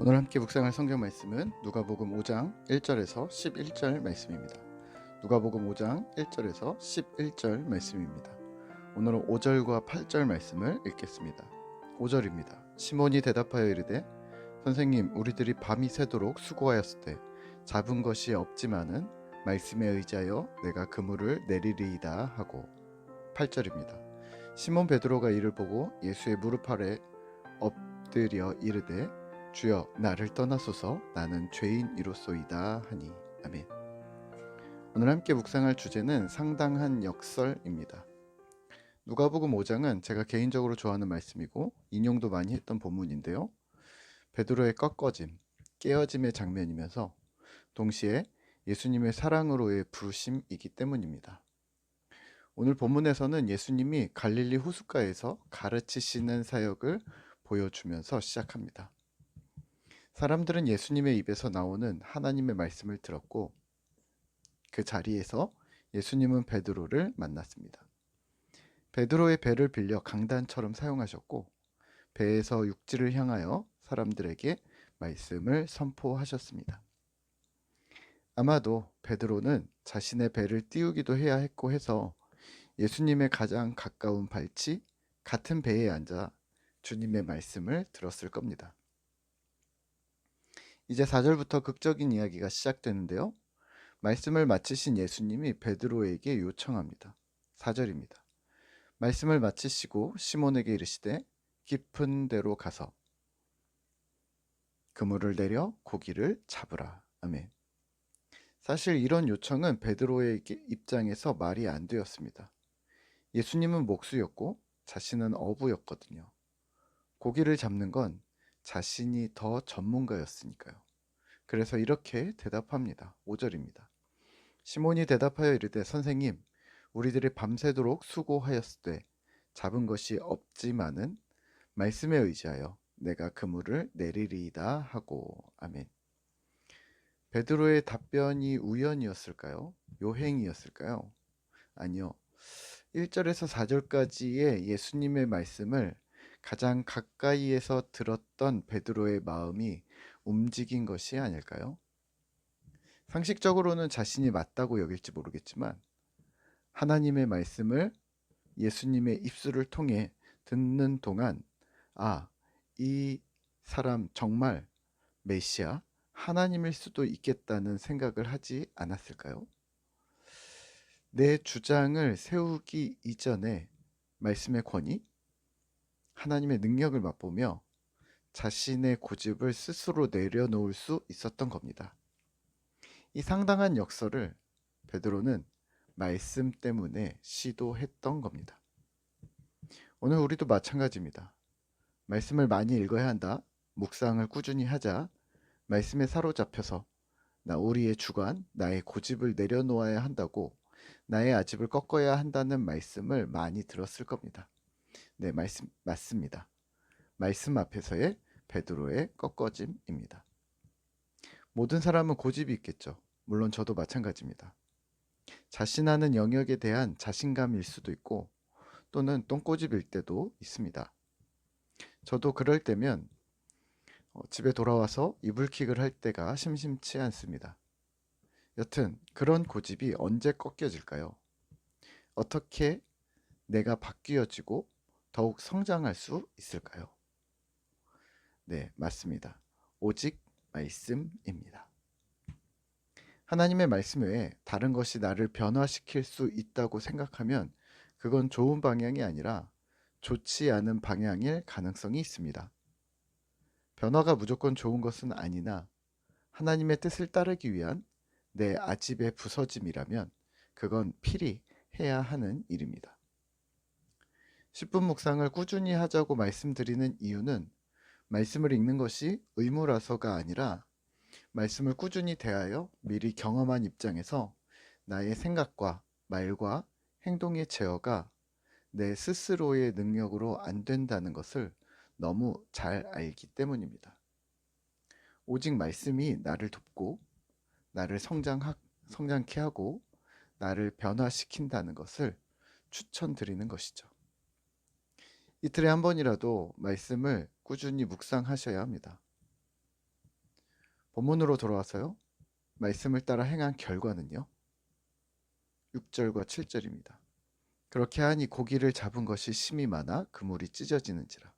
오늘 함께 묵상할 성경 말씀은 누가복음 5장 1절에서 11절 말씀입니다. 누가복음 5장 1절에서 11절 말씀입니다. 오늘은 5절과 8절 말씀을 읽겠습니다. 5절입니다. 시몬이 대답하여 이르되 선생님 우리들이 밤이 새도록 수고하였을 때 잡은 것이 없지만은 말씀에 의지하여 내가 그물을 내리리이다 하고 8절입니다. 시몬 베드로가 이를 보고 예수의 무릎 아래 엎드려 이르되 주여 나를 떠나소서 나는 죄인이로소이다 하니 아멘. 오늘 함께 묵상할 주제는 상당한 역설입니다. 누가복음 5장은 제가 개인적으로 좋아하는 말씀이고 인용도 많이 했던 본문인데요. 베드로의 꺾어짐, 깨어짐의 장면이면서 동시에 예수님의 사랑으로의 부르심이기 때문입니다. 오늘 본문에서는 예수님이 갈릴리 호숫가에서 가르치시는 사역을 보여주면서 시작합니다. 사람들은 예수님의 입에서 나오는 하나님의 말씀을 들었고 그 자리에서 예수님은 베드로를 만났습니다. 베드로의 배를 빌려 강단처럼 사용하셨고 배에서 육지를 향하여 사람들에게 말씀을 선포하셨습니다. 아마도 베드로는 자신의 배를 띄우기도 해야 했고 해서 예수님의 가장 가까운 발치 같은 배에 앉아 주님의 말씀을 들었을 겁니다. 이제 4절부터 극적인 이야기가 시작되는데요. 말씀을 마치신 예수님이 베드로에게 요청합니다. 4절입니다. 말씀을 마치시고 시몬에게 이르시되 깊은 데로 가서 그물을 내려 고기를 잡으라. 아멘. 사실 이런 요청은 베드로의 입장에서 말이 안 되었습니다. 예수님은 목수였고 자신은 어부였거든요. 고기를 잡는 건 자신이 더 전문가였으니까요. 그래서 이렇게 대답합니다. 5절입니다. 시몬이 대답하여 이르되 선생님 우리들이 밤새도록 수고하였을 때 잡은 것이 없지만은 말씀에 의지하여 내가 그물을 내리리이다 하고 아멘. 베드로의 답변이 우연이었을까요? 요행이었을까요? 아니요. 1절에서 4절까지의 예수님의 말씀을 가장 가까이에서 들었던 베드로의 마음이 움직인 것이 아닐까요? 상식적으로는 자신이 맞다고 여길지 모르겠지만 하나님의 말씀을 예수님의 입술을 통해 듣는 동안 아, 이 사람 정말 메시아 하나님일 수도 있겠다는 생각을 하지 않았을까요? 내 주장을 세우기 이전에 말씀의 권위, 하나님의 능력을 맛보며 자신의 고집을 스스로 내려놓을 수 있었던 겁니다. 이 상당한 역설을 베드로는 말씀 때문에 시도했던 겁니다. 오늘 우리도 마찬가지입니다. 말씀을 많이 읽어야 한다. 묵상을 꾸준히 하자. 말씀에 사로잡혀서 나 우리의 주관, 나의 고집을 내려놓아야 한다고 나의 아집을 꺾어야 한다는 말씀을 많이 들었을 겁니다. 네, 말씀 맞습니다. 말씀 앞에서의 베드로의 꺾어짐입니다. 모든 사람은 고집이 있겠죠. 물론 저도 마찬가지입니다. 자신하는 영역에 대한 자신감일 수도 있고 또는 똥꼬집일 때도 있습니다. 저도 그럴 때면 어, 집에 돌아와서 이불킥을 할 때가 심심치 않습니다. 여튼 그런 고집이 언제 꺾여질까요? 어떻게 내가 바뀌어지고 더욱 성장할 수 있을까요? 네, 맞습니다. 오직 말씀입니다. 하나님의 말씀 외에 다른 것이 나를 변화시킬 수 있다고 생각하면 그건 좋은 방향이 아니라 좋지 않은 방향일 가능성이 있습니다. 변화가 무조건 좋은 것은 아니나 하나님의 뜻을 따르기 위한 내 아집의 부서짐이라면 그건 필히 해야 하는 일입니다. 10분 묵상을 꾸준히 하자고 말씀드리는 이유는 말씀을 읽는 것이 의무라서가 아니라 말씀을 꾸준히 대하여 미리 경험한 입장에서 나의 생각과 말과 행동의 제어가 내 스스로의 능력으로 안 된다는 것을 너무 잘 알기 때문입니다. 오직 말씀이 나를 돕고 나를 성장하, 성장케 하고 나를 변화시킨다는 것을 추천드리는 것이죠. 이틀에 한 번이라도 말씀을 꾸준히 묵상하셔야 합니다. 본문으로 돌아와서요. 말씀을 따라 행한 결과는요. 6절과 7절입니다. 그렇게 하니 고기를 잡은 것이 심이 많아 그물이 찢어지는지라.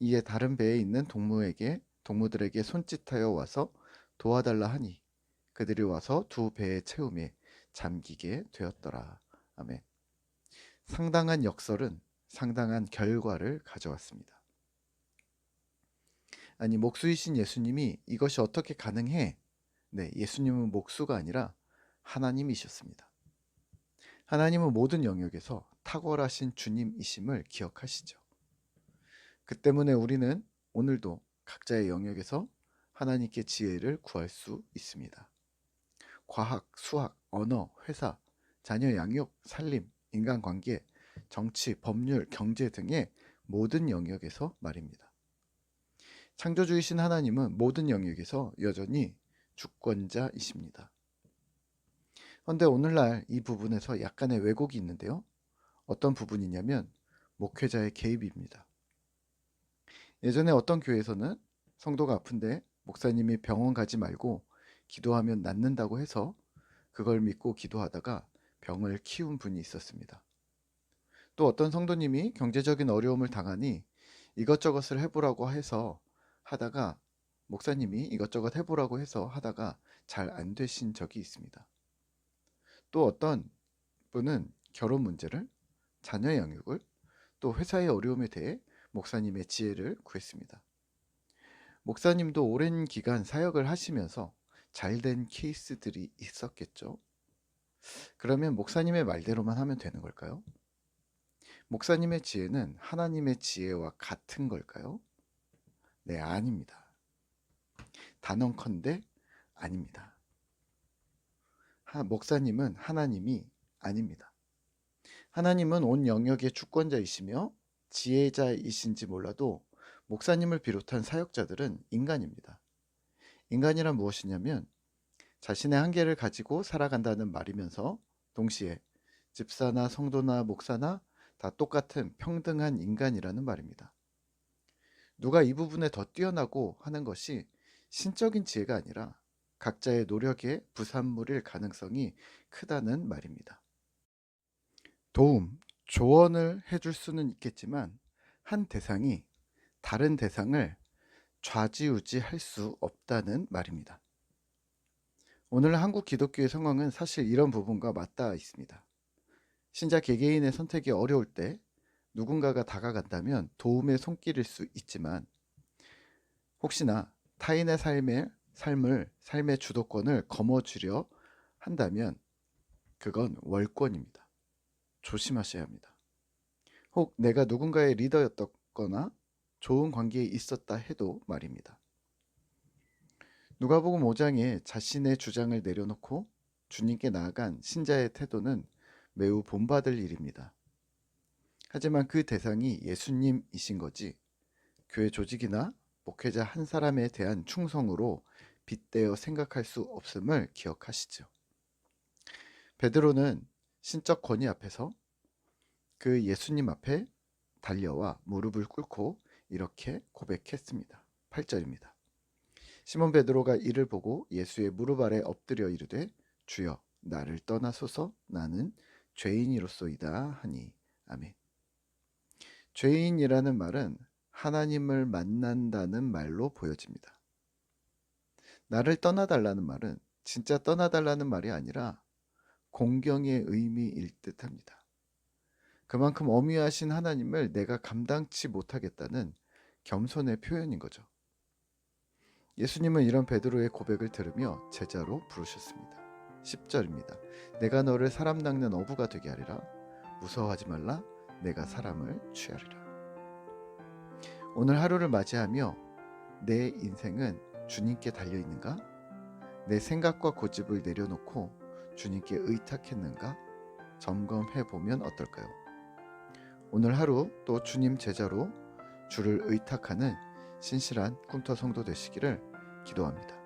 이에 다른 배에 있는 동무에게 동무들에게 손짓하여 와서 도와달라 하니 그들이 와서 두 배의 채움에 잠기게 되었더라. 아멘. 상당한 역설은 상당한 결과를 가져왔습니다. 아니 목수이신 예수님이 이것이 어떻게 가능해? 네, 예수님은 목수가 아니라 하나님이셨습니다. 하나님은 모든 영역에서 탁월하신 주님이심을 기억하시죠. 그 때문에 우리는 오늘도 각자의 영역에서 하나님께 지혜를 구할 수 있습니다. 과학, 수학, 언어, 회사, 자녀 양육, 살림, 인간관계, 정치, 법률, 경제 등의 모든 영역에서 말입니다. 창조주이신 하나님은 모든 영역에서 여전히 주권자이십니다. 그런데 오늘날 이 부분에서 약간의 왜곡이 있는데요. 어떤 부분이냐면 목회자의 개입입니다. 예전에 어떤 교회에서는 성도가 아픈데 목사님이 병원 가지 말고 기도하면 낫는다고 해서 그걸 믿고 기도하다가 병을 키운 분이 있었습니다. 또 어떤 성도님이 경제적인 어려움을 당하니 이것저것을 해보라고 해서 하다가 목사님이 이것저것 해보라고 해서 하다가 잘 안 되신 적이 있습니다. 또 어떤 분은 결혼 문제를, 자녀 양육을, 또 회사의 어려움에 대해 목사님의 지혜를 구했습니다. 목사님도 오랜 기간 사역을 하시면서 잘 된 케이스들이 있었겠죠. 그러면 목사님의 말대로만 하면 되는 걸까요? 목사님의 지혜는 하나님의 지혜와 같은 걸까요? 네, 아닙니다. 단언컨대 아닙니다. 하, 목사님은 하나님이 아닙니다. 하나님은 온 영역의 주권자이시며 지혜자이신지 몰라도 목사님을 비롯한 사역자들은 인간입니다. 인간이란 무엇이냐면 자신의 한계를 가지고 살아간다는 말이면서 동시에 집사나 성도나 목사나 다 똑같은 평등한 인간이라는 말입니다. 누가 이 부분에 더 뛰어나고 하는 것이 신적인 지혜가 아니라 각자의 노력의 부산물일 가능성이 크다는 말입니다. 도움, 조언을 해줄 수는 있겠지만 한 대상이 다른 대상을 좌지우지 할 수 없다는 말입니다. 오늘 한국 기독교의 상황은 사실 이런 부분과 맞닿아 있습니다. 신자 개개인의 선택이 어려울 때 누군가가 다가간다면 도움의 손길일 수 있지만 혹시나 타인의 삶의 삶을 삶의 주도권을 거머쥐려 한다면 그건 월권입니다. 조심하셔야 합니다. 혹 내가 누군가의 리더였거나 좋은 관계에 있었다 해도 말입니다. 누가복음 5장에 자신의 주장을 내려놓고 주님께 나아간 신자의 태도는 매우 본받을 일입니다. 하지만 그 대상이 예수님이신 거지 교회 조직이나 목회자 한 사람에 대한 충성으로 빗대어 생각할 수 없음을 기억하시죠. 베드로는 신적 권위 앞에서 그 예수님 앞에 달려와 무릎을 꿇고 이렇게 고백했습니다. 8절입니다. 시몬 베드로가 이를 보고 예수의 무릎 아래 엎드려 이르되 주여 나를 떠나소서 나는 죄인이로소이다 하니 아멘. 죄인이라는 말은 하나님을 만난다는 말로 보여집니다. 나를 떠나달라는 말은 진짜 떠나달라는 말이 아니라 공경의 의미일 듯 합니다. 그만큼 어미하신 하나님을 내가 감당치 못하겠다는 겸손의 표현인 거죠. 예수님은 이런 베드로의 고백을 들으며 제자로 부르셨습니다. 10절입니다. 내가 너를 사람 낚는 어부가 되게 하리라. 무서워하지 말라. 내가 사람을 취하리라. 오늘 하루를 맞이하며 내 인생은 주님께 달려 있는가? 내 생각과 고집을 내려놓고 주님께 의탁했는가? 점검해 보면 어떨까요? 오늘 하루 또 주님 제자로 주를 의탁하는 신실한 꿈터 성도 되시기를 기도합니다.